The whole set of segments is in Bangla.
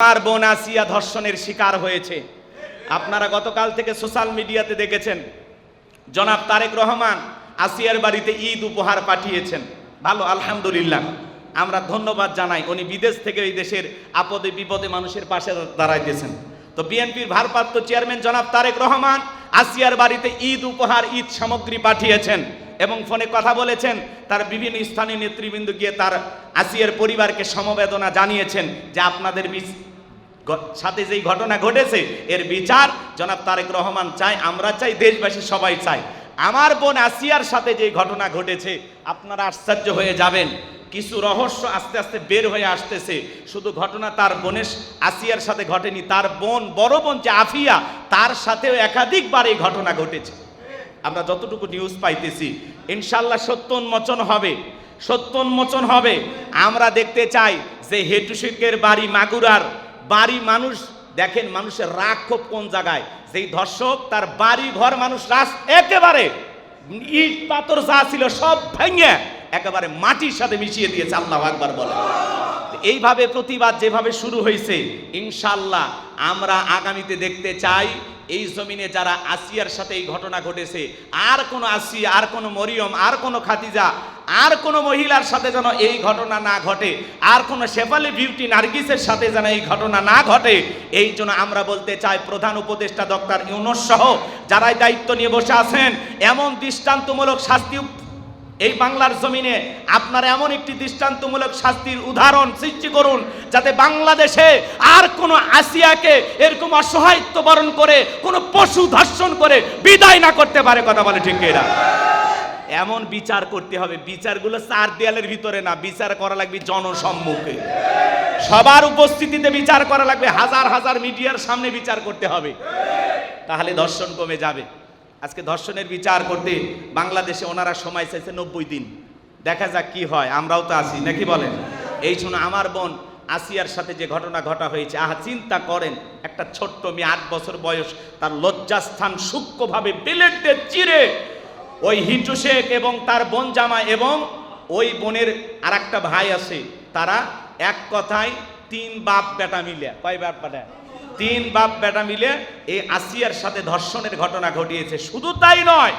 আমার বোন আসিয়া ধর্ষণের শিকার হয়েছে। আপনারা গতকাল থেকে সোশ্যাল মিডিয়াতে দেখেছেন, জনাব তারেক রহমান আসিয়ার বাড়িতে ঈদ উপহার পাঠিয়েছেন। ভালো, আলহামদুলিল্লাহ। আমরা ধন্যবাদ জানাই, উনি বিদেশ থেকে এই দেশের আপদে, বিপদে মানুষের পাশে দাঁড়াইতেছেন। তো বিএনপির ভারপ্রাপ্ত চেয়ারম্যান জনাব তারেক রহমান আসিয়ার বাড়িতে ঈদ উপহার, ঈদ সামগ্রী পাঠিয়েছেন এবং ফোনে কথা বলেছেন। তার বিভিন্ন স্থানীয় নেতৃবৃন্দ গিয়ে তার আসিয়ার পরিবারকে সমবেদনা জানিয়েছেন যে আপনাদের সাথে যেই ঘটনা ঘটেছে, এর বিচার জনাব তারেক রহমান চাই আমরা চাই, দেশবাসী সবাই চাই আমার বোন আসিয়ার সাথে যে ঘটনা ঘটেছে, আপনারা আশ্চর্য হয়ে যাবেন। কিছু রহস্য আস্তে আস্তে বের হয়ে আসতেছে। শুধু ঘটনা তার বোনের আসিয়ার সাথে ঘটেনি, তার বোন, বড় বোন যে আফিয়া, তার সাথেও একাধিকবার এই ঘটনা ঘটেছে। আমরা যতটুকু নিউজ পাইতেছি ইনশাল্লাহ সত্য উন্মোচন হবে সত্য উন্মোচন হবে। আমরা দেখতে চাই যে হেটু শিল্পের বাড়ি মাগুরার বাড়ি মানুষ, দেখেন মানুষের রাগ ক্ষোভ কোন জায়গায়? যেই ধর্ষক, তার বাড়ি ঘর মানুষ রাস একেবারে ইট, পাথর যা ছিল সব ভেঙে একেবারে মাটির সাথে মিশিয়ে দিয়েছে, আল্লাহ আকবার বলে। এইভাবে প্রতিবাদ যেভাবে শুরু হয়েছে ইনশাল্লাহ আমরা আগামীতে দেখতে চাই, এই জমিনে যারা আসিয়ার সাথে এই ঘটনা ঘটেছে, আর কোনো আসিয়া আর কোনো মরিয়ম, আর কোনো খাতিজা আর কোনো মহিলার সাথে যেন এই ঘটনা না ঘটে, আর কোনো শেফালি বিউটি নার্গিসের সাথে যেন এই ঘটনা না ঘটে, এই জন্য আমরা বলতে চাই প্রধান উপদেষ্টা ডক্টর ইউনুস সহ, যারাই দায়িত্ব নিয়ে বসে আছেন, এমন দৃষ্টান্তমূলক শাস্তি এই বাংলার জমিনে আপনার এমন একটি দৃষ্টান্তমূলক শাস্তির উদাহরণ সৃষ্টি করুন, যাতে বাংলাদেশে আর কোনো আসিয়াকে এরকম অসহায়ত্ব বরণ করে, কোনো পশু ধর্ষণ করে বিদায় না করতে পারে, কথা বলে ঠিক এরা এমন বিচার করতে হবে, বিচারগুলো চার দেয়ালের ভিতরে না, বিচার করা লাগবে জনসম্মুখে। সবার উপস্থিতিতে বিচার করা লাগবে, হাজার হাজার মিডিয়ার সামনে বিচার করতে হবে। তাহলে দর্শন কমে যাবে। আজকে ধর্ষণের বিচার করতে বাংলাদেশে ওনারা সময় চাইছে নব্বই দিন। দেখা যাক কি হয়, আমরাও তো আছি, নাকি বলেন? এই জন্য আমার বোন আসিয়ার সাথে যে ঘটনা ঘটা হয়েছে, আহা, চিন্তা করেন, একটা ছোট্ট মেয়ে, আট বছর বয়স, তার লজ্জাস্থান সূক্ষ্মভাবে বিলেট দিয়ে চিরে ওই হিটু শেখ এবং তার বোন জামা এবং ওই বোনের আর ভাই আছে, তারা এক কথায় তিন বাপ বেটা মিলে। কয় বাপ বেটা? তিন বাপ বেটা মিলে এই আসিয়ার সাথে ধর্ষণের ঘটনা ঘটিয়েছে। শুধু তাই নয়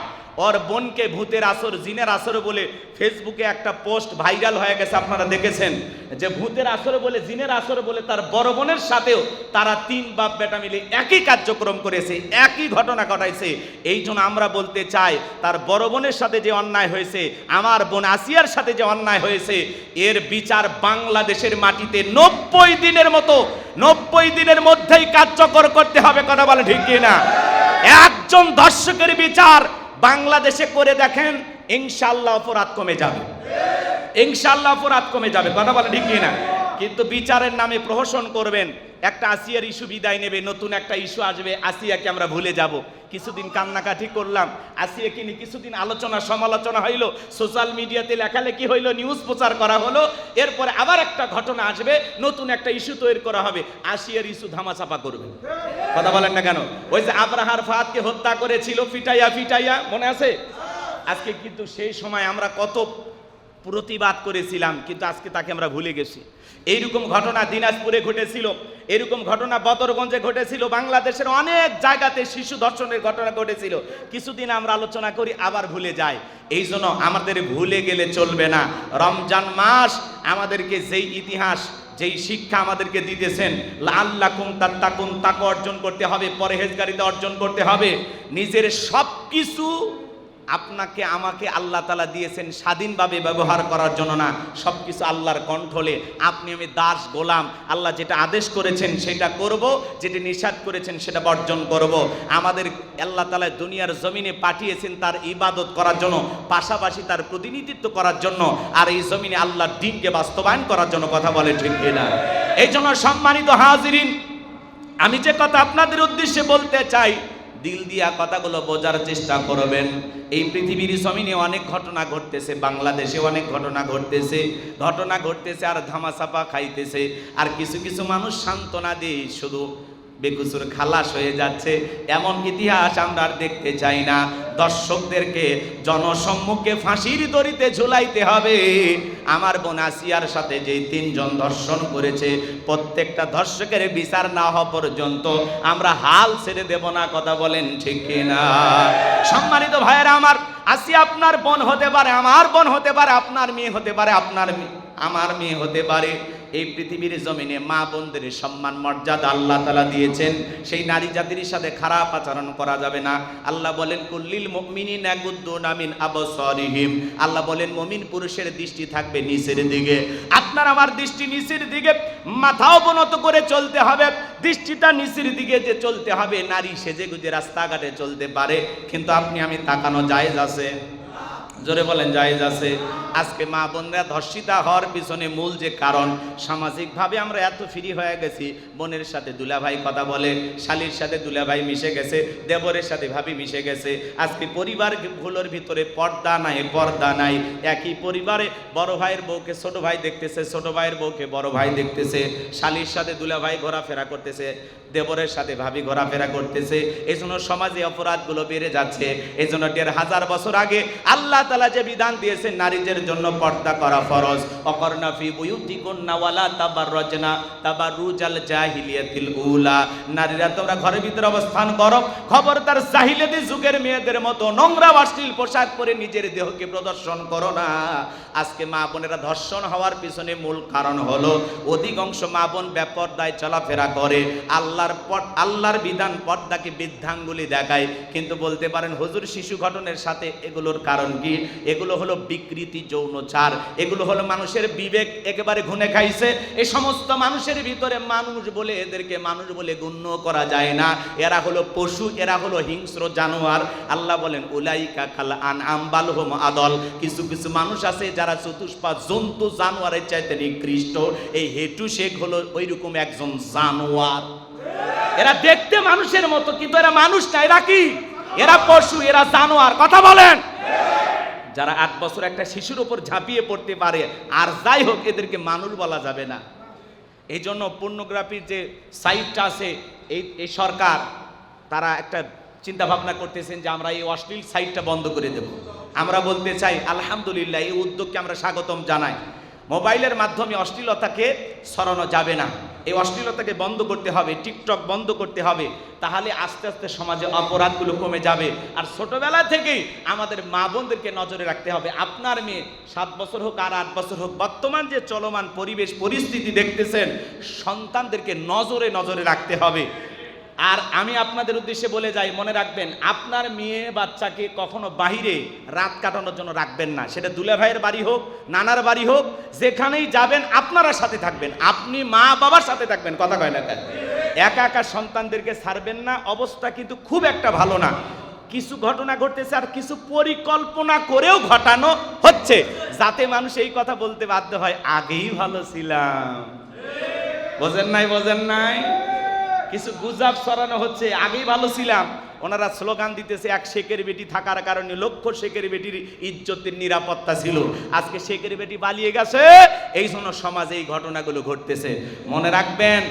ওর বোনকে ভূতের আসর জিনের আসর বলে ফেসবুকে একটা পোস্ট ভাইরাল হয়ে গেছে আপনারা দেখেছেন। যে ভূতের আসর বলে, জিনের আসর বলে তার বড় বোনের সাথেও তারা তিন বাপ বেটা মিলে একই কার্যক্রম করেছে, একই ঘটনা ঘটাইছে। এই জন্য আমরা বলতে চাই, তার বড় বোনের সাথে যে অন্যায় হয়েছে, আমার বোন আসিয়ার সাথে যে অন্যায় হয়েছে, এর বিচার বাংলাদেশের মাটিতে নব্বই দিনের মতো, নব্বই দিনের মধ্যেই কার্যকর করতে হবে, কথা বলে ঠিক না একজন দর্শকের বিচার বাংলাদেশে করে দেখেন ইনশাল্লাহ অপরাধ কমে যাবে। ইনশাল্লাহ অপরাধ কমে যাবে। কথা বলে ঠিক না কিন্তু বিচারের নামে প্রহসন করবেন একটা আসিয়ার ইস্যু বিদায় নেবে, নতুন একটা ইস্যু আসবে, আসিয়াকে আমরা ভুলে যাব। কিছুদিন কান্নাকাটি করলাম আসিয়াকে নিয়ে কিছুদিন আলোচনা, সমালোচনা হইল, সোশ্যাল মিডিয়াতে লেখালেখি হইল, নিউজ প্রচার করা হলো, এরপরে আবার একটা ঘটনা আসবে, নতুন একটা ইস্যু তৈরি করা হবে, আসিয়ার ইস্যু ধামাচাপা করবে। কথা বলেন না কেন? ওই যে আব্রাহার ফাহাদকে হত্যা করেছিল, ফিটাইয়া ফিটাইয়া, মনে আছে? আজকে কিন্তু সেই সময় আমরা কত প্রতিবাদ করেছিলাম, কিন্তু আজকে তাকে আমরা ভুলে গেছি। এইরকম ঘটনা দিনাজপুরে ঘটেছিল, এরকম ঘটনা বদরগঞ্জে ঘটেছিল, বাংলাদেশের অনেক জায়গাতে শিশু ধর্ষণের ঘটনা ঘটেছিল। কিছুদিন আমরা আলোচনা করি, আবার ভুলে যাই। এই জন্য আমাদের ভুলে গেলে চলবে না। রমজান মাস আমাদেরকে যেই ইতিহাস, যেই শিক্ষা আমাদেরকে দিতেছেন কুম তাত্তাকুন, তাকে অর্জন করতে হবে, পরহেজগারিতা অর্জন করতে হবে। নিজের সব কিছু আপনাকে, আমাকে আল্লাহ তালা দিয়েছেন স্বাধীনভাবে ব্যবহার করার জন্য না। সব কিছু আল্লাহর কণ্ঠলে। আপনি, আমি দাস, গোলাম। আল্লাহ যেটা আদেশ করেছেন সেটা করব, যেটা নিষাদ করেছেন সেটা বর্জন করব। আমাদের আল্লাহ তালা দুনিয়ার জমিনে পাঠিয়েছেন তার ইবাদত করার জন্য, পাশাপাশি তার প্রতিনিধিত্ব করার জন্য, আর এই জমিনে আল্লাহর দিনকে বাস্তবায়ন করার জন্য কথা বলে, ঠিক না? এই জন্য সম্মানিত হাজিরিন, আমি যে কথা আপনাদের উদ্দেশ্যে বলতে চাই দিল দিয়া কথাগুলো বোঝার চেষ্টা করবেন। এই পৃথিবীর জমিনে অনেক ঘটনা ঘটতেছে, বাংলাদেশে অনেক ঘটনা ঘটতেছে ঘটনা ঘটতেছে আর ধামাচাপা খাইতেছে। আর কিছু কিছু মানুষ সান্ত্বনা দিয়ে শুধু বেকুসুর খালাস হয়ে যাচ্ছে। এমন ইতিহাস আমরা আর দেখতে চাই না। দর্শকদেরকে জনসম্মুখে ফাঁসির দড়িতে ঝুলাইতে হবে। আমার বোন আসিয়ার সাথে যে তিনজন ধর্ষণ করেছে, প্রত্যেকটা ধর্ষকের বিচার না হওয়া পর্যন্ত আমরা হাল ছেড়ে দেব না, কথা বলেন ঠিক না সম্মানিত ভাইয়েরা আমার আসিয়া আপনার বোন হতে পারে, আমার বোন হতে পারে, আপনার মেয়ে হতে পারে, আপনার মেয়ে, আমার মেয়ে হতে পারে। এই পৃথিবীর জমিনে মা বোনদের সম্মান, মর্যাদা আল্লাহ তালা দিয়েছেন। সেই নারী জাতির সাথে খারাপ আচরণ করা যাবে না। আল্লাহ বলেন কুল্লিল মুমিনিন নাগুদ্দুন আমিন আবসারিহিম। আল্লাহ বলেন, মমিন পুরুষের দৃষ্টি থাকবে নিচের দিকে। আপনার আমার দৃষ্টি নিচের দিকে মাথা অবনত করে চলতে হবে। দৃষ্টিটা নিচের দিকে যে চলতে হবে, নারী সেজে গুজে রাস্তাঘাটে চলতে পারে। কিন্তু আপনি, আমি তাকানো জায়েজ আছে? জোরে বলেন, জায়েজ আছে। আজকে মা বোনরা ধর্ষিতা হওয়ার পিছনে মূল যে কারণ, সামাজিকভাবে আমরা এত ফ্রি হয়ে গেছি, বোনের সাথে দুলাভাই কথা বলে, শালির সাথে দুলাভাই মিশে গেছে, দেবরের সাথে ভাবি মিশে গেছে। আজকে পরিবারগুলোর ভিতরে পর্দা নাই পর্দা নাই। একই পরিবারে বড় ভাইয়ের বউকে ছোট ভাই দেখতেছে, ছোট ভাইয়ের বউকে বড় ভাই দেখতেছে। শালির সাথে দুলাভাই ঘোরাফেরা করতেছে, দেবরের সাথে ভাবি ঘোরাফেরা করতেছে। এই জন্য সমাজে অপরাধগুলো বেড়ে যাচ্ছে। এই জন্য দেড় হাজার বছর আগে আল্লাহ তালা যে বিধান দিয়েছেন, নারীদের জন্য পর্দা করা ফরজ। অকর্ণা ফি বুয়ুতিকুন্না ওয়ালা তাবাররাজনা, তাবাররুজাল জাহিলিয়াতিল উলা। নারীরা তোমরা ঘরের ভিতরে অবস্থান করো। খবরদার জাহিলিয়াতি যুগের মেয়েদের মতো নোংরা অশ্লীল পোশাক পরে নিজের দেহকে প্রদর্শন করো না। আজকে মা বোনেরা ধর্ষণ হওয়ার পিছনে মূল কারণ হলো, অধিকাংশ মা বোন বেপর্দায় চলাফেরা করে। আল্লাহর আল্লাহর বিধান পর্দাকে বৃদ্ধাঙ্গুলি দেখায়। কিন্তু বলতে পারেন, হুজুর শিশু ঘটনের সাথে এগুলোর কারণ কি? এগুলো হলো বিকৃতি যৌনচার এগুলো হলো মানুষের বিবেক একেবারে ঘুনে খাইছে। এই সমস্ত মানুষের ভিতরে মানুষ বলে এদেরকে মানুষ বলে গণ্য করা যায় না। এরা হলো পশু, এরা হলো হিংস্র জানোয়ার। আল্লাহ বলেন, উলাইকা খাল আন আম্বাল হোম আদল। কিছু কিছু মানুষ আছে যারা চতুষ্পা জন্তু জানোয়ারের চাইতে নিকৃষ্ট। এই হেটু শেখ হলো ওইরকম একজন জানোয়ার। এরা দেখতে মানুষের মতো, কিন্তু এরা মানুষ না। এরা কি? এরা পশু, এরা জানোয়ার। কথা বলেন। যারা আট বছর একটা শিশুর উপর ঝাঁপিয়ে পড়তে পারে, আর যাই হোক, এদেরকে মানুষ বলা যাবে না। এই জন্য পর্নোগ্রাফির যে সাইটটা আছে, এই এই সরকার, তারা একটা চিন্তা ভাবনা করতেছেন যে আমরা এই অশ্লীল সাইটটা বন্ধ করে দেব। আমরা বলতে চাই, আলহামদুলিল্লাহ, এই উদ্যোগকে আমরা স্বাগতম জানাই। মোবাইলের মাধ্যমে অশ্লীলতাকে সরানো যাবে না। এই অশ্লীলতাকে বন্ধ করতে হবে, টিকটক বন্ধ করতে হবে, তাহলে আস্তে আস্তে সমাজে অপরাধগুলো কমে যাবে। আর ছোটবেলা থেকেই আমাদের মা বোনদেরকে নজরে রাখতে হবে, আপনার মেয়ে সাত বছর হোক আর আট বছর হোক, বর্তমান যে চলমান পরিবেশ, পরিস্থিতি দেখতেছেন, সন্তানদেরকে নজরে নজরে রাখতে হবে। আর আমি আপনাদের উদ্দেশ্যে বলে যাই, মনে রাখবেন, আপনার মেয়ে বাচ্চাকে কখনো বাহিরে রাত কাটানোর জন্য রাখবেন না। সেটা দুলে ভাইয়ের বাড়ি হোক, নানার বাড়ি হোক, যেখানেই যাবেন আপনারা সাথে থাকবেন। আপনি মা বাবার সাথে থাকবেন, কথা কয় না একা একা সন্তানদেরকে ছাড়বেন না, অবস্থা কিন্তু খুব একটা ভালো না। কিছু ঘটনা ঘটতেছে আর কিছু পরিকল্পনা করেও ঘটানো হচ্ছে, যাতে মানুষ এই কথা বলতে বাধ্য হয়, আগেই ভালো ছিলাম। বোঝেন নাই বোঝেন নাই? কিছু গুজাব সরানো হচ্ছে, আগেই ভালো ছিলাম। ওনারা স্লোগান দিতেছে, এক শেখের বেটি থাকার কারণে লক্ষ শেখের বেটির ইজ্জতের নিরাপত্তা ছিল। আজকে শেখের বেটি পালিয়ে গেছে, এই জন্য সমাজে এই ঘটনাগুলো ঘটতেছে। মনে রাখবেন,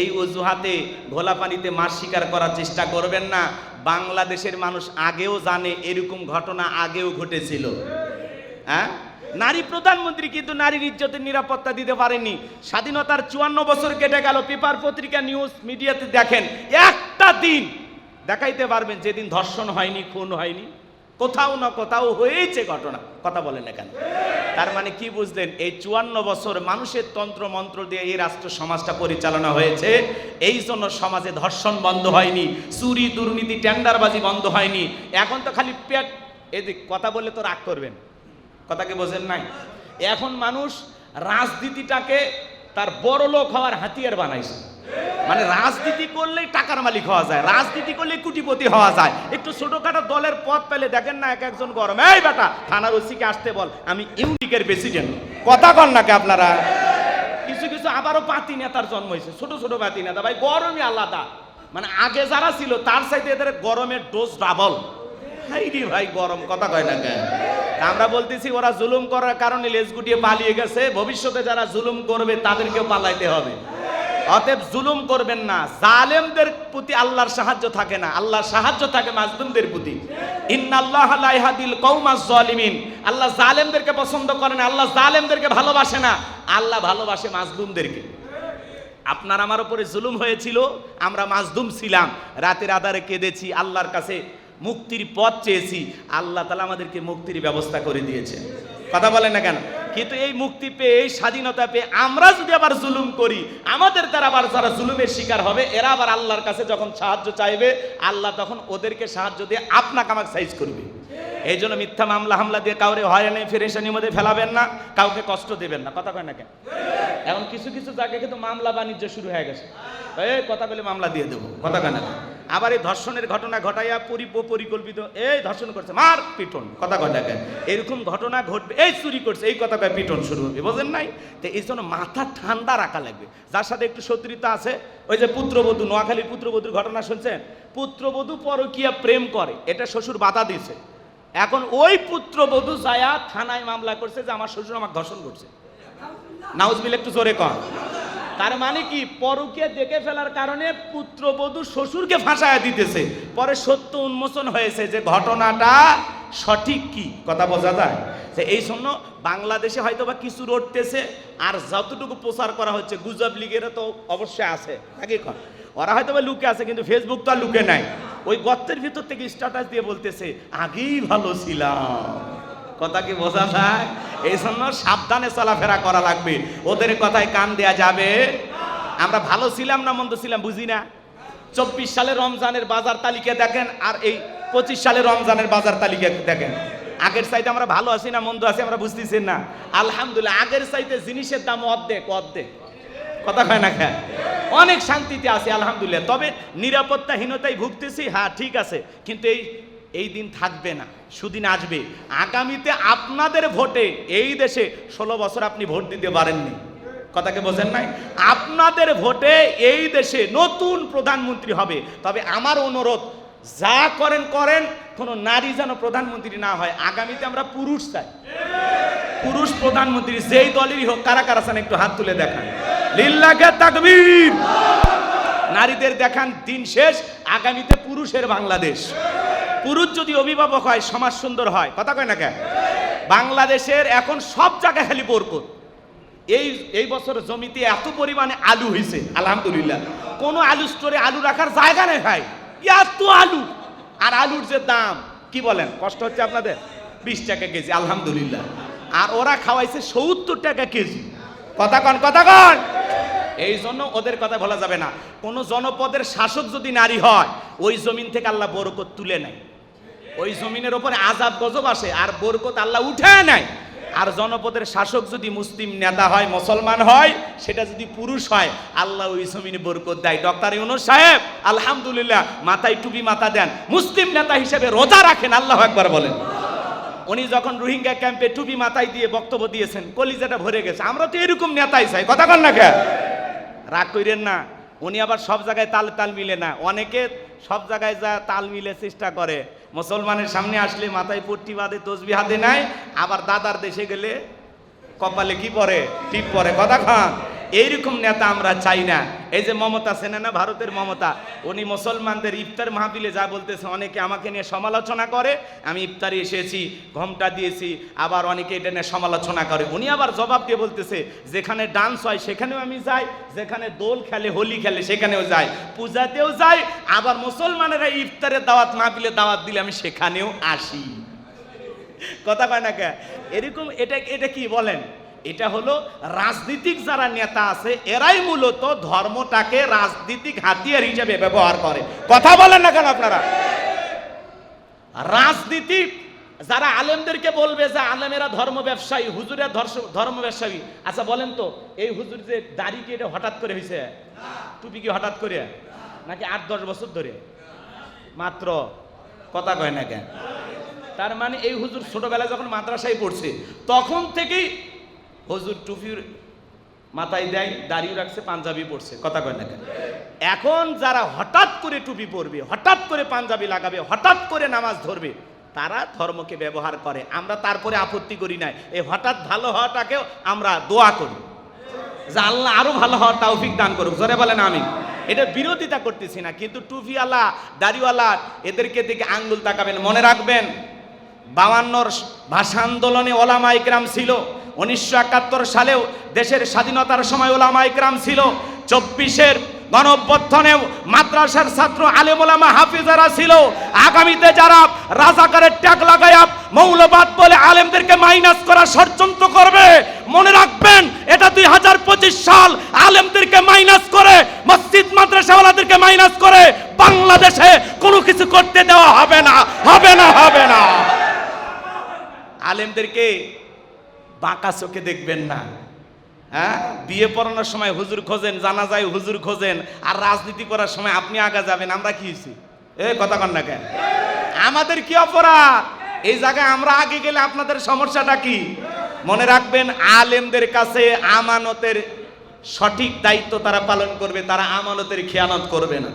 এই অজুহাতে ঘোলা পানিতে মাছ শিকার করার চেষ্টা করবেন না। বাংলাদেশের মানুষ আগেও জানে এরকম ঘটনা আগেও ঘটেছিল। হ্যাঁ? নারী প্রধানমন্ত্রী কিন্তু নারীর ইজ্জতের নিরাপত্তা দিতে পারেনি স্বাধীনতার চুয়ান্ন বছর কেটে গেল, পেপার পত্রিকা নিউজ মিডিয়াতে দেখেন, একটা দিন দেখাইতে পারবেন যেদিন ধর্ষণ হয়নি, খুন হয়নি। কোথাও না কোথাও হয়েছে ঘটনা, কথা বলেন এখানে তার মানে কি বুঝলেন, এই চুয়ান্ন বছর মানুষের তন্ত্র মন্ত্র দিয়ে এই রাষ্ট্র সমাজটা পরিচালনা হয়েছে। এই জন্য সমাজে ধর্ষণ বন্ধ হয়নি, চুরি, দুর্নীতি, টেন্ডারবাজি বন্ধ হয়নি। এখন তো খালি পেট, এদিক, কথা বললে তো রাগ করবেন। কথাকে বোঝেন নাই? এখন মানুষ রাজনীতিটাকে তার বড় লোক হওয়ার হাতিয়ার বানাইছে। মানে রাজনীতি করলেই টাকার মালিক হওয়া যায়, রাজনীতি করলে কুটিপতি হওয়া যায়। একটু ছোটখাটো দলের পথ পেলে দেখেন না এক একজন গরম। এই বেটা, থানার ওসিকে আসতে বল, আমি ইউনিকের প্রেসিডেন্ট কথা কন নাকি আপনারা? কিছু কিছু আবারও পাতি নেতার জন্ম হয়েছে, ছোট ছোট পাতি নেতা। ভাই, গরমই আলাদা। মানে আগে যারা ছিল, তার সাথে এদের গরমের ডোজ ডাবল হাই রে ভাই, গরম, কথা কয় না কেন আমরা বলতেছি, ওরা জুলুম করার কারণে লেজ গুটিয়ে পালিয়ে গেছে। ভবিষ্যতে যারা জুলুম করবে, তাদেরকেও পালাইতে হবে। অতএব জুলুম করবেন না। জালেমদের প্রতি আল্লাহর সাহায্য থাকে না। আল্লাহর সাহায্য থাকে মাজলুমদের প্রতি। ইন্নাল্লাহ লা ইয়াহদিল কওমাজ জালিমিন আল্লাহ জালেমদেরকে পছন্দ করে না। আল্লাহ জালেমদেরকে ভালোবাসে না। আল্লাহ ভালোবাসে মাজলুমদেরকে। আপনার আমার উপরে জুলুম হয়েছিল, আমরা মাজদুম ছিলাম। রাতের আধারে কেঁদেছি, আল্লাহর কাছে মুক্তির পথ চেয়েছি, আল্লাহ তালা আমাদেরকে মুক্তির ব্যবস্থা করে দিয়েছে। কথা বলেন না কেন? কিন্তু এই মুক্তি পেয়ে, এই স্বাধীনতা পেয়ে আমরা যদি আবার জুলুম করি, আমাদের দ্বারা আবার যারা জুলুমের শিকার হবে, এরা আবার আল্লাহর কাছে যখন সাহায্য চাইবে, আল্লাহ তখন ওদেরকে সাহায্য দিয়ে আপনাকে আমাকে সাইজ করবে। এই জন্য মিথ্যা মামলা হামলা দিয়ে কাউরে হয়রানি ফেরেশানির মধ্যে ফেলাবেন না, কাউকে কষ্ট দেবেন না। কথা কয় না কেন? এখন কিছু কিছু জায়গায় কিন্তু মামলা বাণিজ্য শুরু হয়ে গেছে। এই কথা বলে মামলা দিয়ে দেবো। কথা কয় না? আবার এই ধর্ষণের ঘটনা ঘটাইয়া পরি পরিকল্পিত এই ধর্ষণ করছে। মার পিটন। কথা কয় না কেন? এরকম ঘটনা ঘটবে, এই চুরি করছে, এই কথা কয় পিটন শুরু হবে। বোঝেন নাই? তো এই জন্য মাথা ঠান্ডা রাখা লাগবে। যার সাথে একটু শত্রুতা আছে, ওই যে পুত্রবধূ, নোয়াখালীর পুত্রবধূর ঘটনা শুনছেন? পুত্রবধূ পরকিয়া প্রেম করে, এটা শ্বশুর বাধা দিয়েছে। এখন ওই পুত্রবধূ যায়া থানায় মামলা করছে যে আমার শ্বশুর আমাকে ধর্ষণ করছে। নাউজবিল একটু জোরে কর তার মানে কি? পরকে দেখে ফেলার কারণে পুত্রবধূ শ্বশুরকে ফাঁসায় দিতেছে। পরে সত্য উন্মোচন হয়েছে যে ঘটনাটা সঠিক কি? কথা বোঝা যায়? যে এই জন্য বাংলাদেশে হয়তো বা কিছু রটতেছে, আর যতটুকু প্রচার করা হচ্ছে, গুজব লীগেরও তো অবশ্যই আছে। নাকি ওরা হয়তো বা লুকে আছে, কিন্তু ফেসবুক তো আর লুকে নাই। ওই গর্তের ভিতর থেকে স্ট্যাটাস দিয়ে বলতেছে, আগেই ভালো ছিলাম। কথা কি বোঝা যায়? এই জন্য সাবধানে চলাফেরা করা লাগবে। ওদের কথায় কান দেয়া যাবে। আমরা ভালো ছিলাম না মন্দ ছিলাম, বুঝি না? চব্বিশ সালে রমজানের বাজার তালিকা দেখেন, আর এই পঁচিশ সালে রমজানের বাজার তালিকা দেখেন। আগের চাইতে আমরা ভালো আছি না মন্দ আছি, আমরা বুঝতেছি না। আলহামদুলিল্লাহ, আগের সাইতে জিনিসের দাম অর্ধেক অর্ধেক। কথা হয় না খায় অনেক শান্তিতে আছি, আলহামদুলিল্লাহ। তবে নিরাপত্তাহীনতায় ভুগতেছি হ্যাঁ ঠিক আছে। কিন্তু এই এই দিন থাকবে না, সুদিন আসবে। আগামীতে আপনাদের ভোটে এই দেশে ষোলো বছর আপনি ভোট দিতে পারেননি। কথাকে বোঝেন নাই? আপনাদের ভোটে এই দেশে নতুন প্রধানমন্ত্রী হবে। তবে আমার অনুরোধ, যা করেন করেন, কোনো নারী যেন প্রধানমন্ত্রী না হয়। আগামীতে আমরা পুরুষ চাই। পুরুষ প্রধানমন্ত্রী, যেই দলেরই হোক, কারা কারা চান একটু হাত তুলে দেখান। লিল্লাকে তাকবীর। নারীদের দেখান দিন শেষ, আগামীতে পুরুষের বাংলাদেশ। পুরুষ যদি অভিভাবক হয়, সমাজ সুন্দর হয়। কথা কয় না কেন বাংলাদেশের এখন সব জায়গায় খালি বরকত। এই এই বছর জমিতে এত পরিমাণে আলু হয়েছে আলহামদুলিল্লাহ। কোনো আলু স্টোরে আলু রাখার জায়গা নেই ভাই। এত আলু। আর আলুর যে দাম, কি বলেন? কষ্ট হচ্ছে আপনাদের? বিশ টাকা কেজি, আলহামদুলিল্লাহ। আর ওরা খাওয়াইছে সত্তর টাকা কেজি। কথা কন কথা কন! এই জন্য ওদের কথা বলা যাবে না। কোনো জনপদের শাসক যদি নারী হয়, ওই জমিন থেকে আল্লাহ বরকত তুলে নেয়। ওই জমিনের ওপরে আজাব গজব আসে, আর বরকত আল্লাহ উঠে নেয়। আর জনপদের শাসক যদি মুসলিম নেতা হয়, মুসলমান হয়, সেটা যদি পুরুষ হয়, আল্লাহ ওই জমিনে বরকত দেয়। ডক্টর ইউনুস সাহেব, আলহামদুলিল্লাহ, মাথায় টুপি মাথা দেন। মুসলিম নেতা হিসেবে রোজা রাখেন, আল্লাহ একবার বলেন। উনি যখন রোহিঙ্গা ক্যাম্পে টুপি মাথায় দিয়ে বক্তব্য দিয়েছেন, কলিজাটা ভরে গেছে। আমরা তো এরকম নেতাই চাই, কথা কন না কে রাগ করেন না। উনি আবার সব জায়গায় তাল তাল মিলে না। অনেকে সব জায়গায় যা তাল মিলে চেষ্টা করে। মুসলমানের সামনে আসলে মাথায় পট্টি বাঁধে তসবি হাতে নাই, আবার দাদার দেশে গেলে কপালে কি পরে? টিপ পরে। কথা খান এইরকম নেতা আমরা চাই না। এই যে মমতা সেনা না ভারতের মমতা। উনি মুসলমানদের ইফতার মাহফিলে যা বলতেছে, অনেকে আমাকে নিয়ে সমালোচনা করে, আমি ইফতারে এসেছি, ঘমটা দিয়েছি, আবার অনেকে এটা নিয়ে সমালোচনা করে। উনি আবার জবাব দিয়ে বলতেছে, যেখানে ডান্স হয়, সেখানেও আমি যাই, যেখানে দোল খেলে, হোলি খেলে, সেখানেও যাই। পূজাতেও যাই, আবার মুসলমানেরা ইফতারের দাওয়াত মাহফিলে দাওয়াত দিলে আমি সেখানেও আসি। কথা কয় না কে? এরকম, এটা এটা কি বলেন? এটা হলো রাজনীতিক যারা নেতা আছে, এরাই মূলত ধর্মটাকে রাজনীতিক হাতিয়ার হিসেবে ব্যবহার করে। কথা বলেন না কেন আপনারা? রাজনীতি, যারা আলেমদেরকে বলবে যে আলেমেরা ধর্ম ব্যবসায়ী, হুজুরের ধর্ম ব্যবসায়ী। আচ্ছা বলেন তো, এই হুজুর যে দাড়ি কি এটা হঠাৎ করে হয়েছে টুপি কি হঠাৎ করে? নাকি আট, দশ বছর ধরে? মাত্র, কথা কয় না কেন? তার মানে এই হুজুর ছোটবেলায় যখন মাদ্রাসায় পড়ছে, তখন থেকেই হুজুর টুপির মাথায় দেয় দাঁড়িয়ে রাখছে, পাঞ্জাবি পরছে। কথা কয় না কেন? এখন যারা হঠাৎ করে টুপি পরবে, হঠাৎ করে পাঞ্জাবি লাগাবে, হঠাৎ করে নামাজ ধরবে, তারা ধর্মকে ব্যবহার করে। আমরা তারপরে আপত্তি করি না এই হঠাৎ ভালো হওয়াটাকেও আমরা দোয়া করি। যে আল্লাহ আরও ভালো হওয়ার তৌফিক দান করুক। জোরে বলেন আমি এটা বিরোধিতা করতেছি না, কিন্তু টুপিওয়ালা দাড়িওয়ালা, এদেরকে দিকে আঙ্গুল তাকাবেন। মনে রাখবেন বাবান্নর ভাষা আন্দোলনে ওলামা ইকরাম ছিল। উনিশশো একাত্তর সালেও দেশের স্বাধীনতার সময় ওলামা ইকরাম ছিল। চব্বিশের গণঅভ্যর্থনেও মাদ্রাসার ছাত্র আলেমোলামা হাফিজারা ছিল। আগামীতে যারা রাজাকারের ট্যাগ লাগায়া মৌলবাদ বলে আলেমদেরকে মাইনাস করা ষড়যন্ত্র করবে, মনে রাখবেন, এটা দুই হাজার পঁচিশ সাল আলেমদেরকে মাইনাস করে, মসজিদ মাদ্রাসাওয়ালাদেরকে মাইনাস করে, বাংলাদেশে কোনো কিছু করতে দেওয়া হবে না হবে না হবে না। আলেমদেরকে বাঁকা চোখে দেখবেন না। হ্যাঁ? বিয়ে পড়ানোর সময় হুজুর খোঁজেন জানা যায় হুজুর খোঁজেন, আর রাজনীতি করার সময় আপনি আগা যাবেন, আমরা কি হয়েছি? এ কথা কন না কেন? আমাদের কি অপরাধ? এই জায়গায় আমরা আগে গেলে আপনাদের সমস্যাটা কি? মনে রাখবেন, আলেমদের কাছে আমানতের সঠিক দায়িত্ব তারা পালন করবে, তারা আমানতের খেয়ানত করবে না।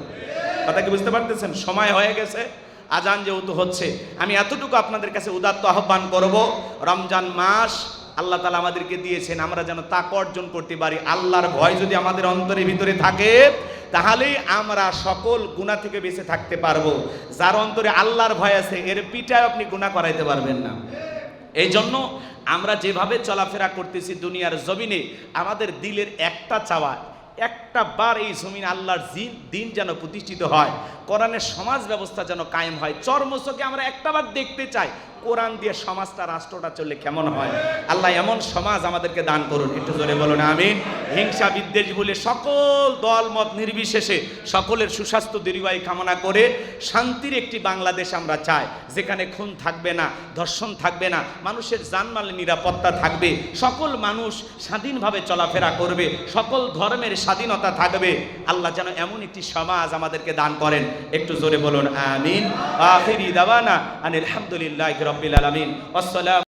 কথা কি বুঝতে পারতেছেন? সময় হয়ে গেছে, আজান যেহেতু হচ্ছে, আমি এতটুকু আপনাদের কাছে উদাত্ত আহ্বান করব, রমজান মাস আল্লাহ তালা আমাদেরকে দিয়েছেন, আমরা যেন তাক অর্জন করতে পারি। আল্লাহর ভয় যদি আমাদের অন্তরের ভিতরে থাকে, তাহলেই আমরা সকল গুণা থেকে বেঁচে থাকতে পারব। যার অন্তরে আল্লাহর ভয় আছে, এর পিঠায় আপনি গুণা করাইতে পারবেন না। এই জন্য আমরা যেভাবে চলাফেরা করতেছি দুনিয়ার জমিনে, আমাদের দিলের একটা চাওয়া, একটা বার এই জমিন আল্লাহর জিন দিন যেন প্রতিষ্ঠিত হয়। কোরআনের সমাজ ব্যবস্থা যেন কায়েম হয়। চর্মচকে আমরা একটাবার দেখতে চাই কোরআন দিয়ে সমাজটা, রাষ্ট্রটা চললে কেমন হয়? আল্লাহ এমন সমাজ আমাদেরকে দান করুন। একটু জোরে বলুন আমি হিংসা, বিদ্বেষ বলে সকল দল, মত নির্বিশেষে সকলের সুস্বাস্থ্য, দীর্ঘায়ু কামনা করে শান্তির একটি বাংলাদেশ আমরা চাই, যেখানে খুন থাকবে না, ধর্ষণ থাকবে না, মানুষের জানমালের নিরাপত্তা থাকবে, সকল মানুষ স্বাধীনভাবে চলাফেরা করবে, সকল ধর্মের স্বাধীনতা থাকবে। আল্লাহ যেন এমন একটি সমাজ আমাদেরকে দান করেন। একটু জোরে বলুন, আমিন। আখিরি দাওয়ানা আনিল হামদুলিল্লাহি রাব্বিল আলমিন। আসসালাম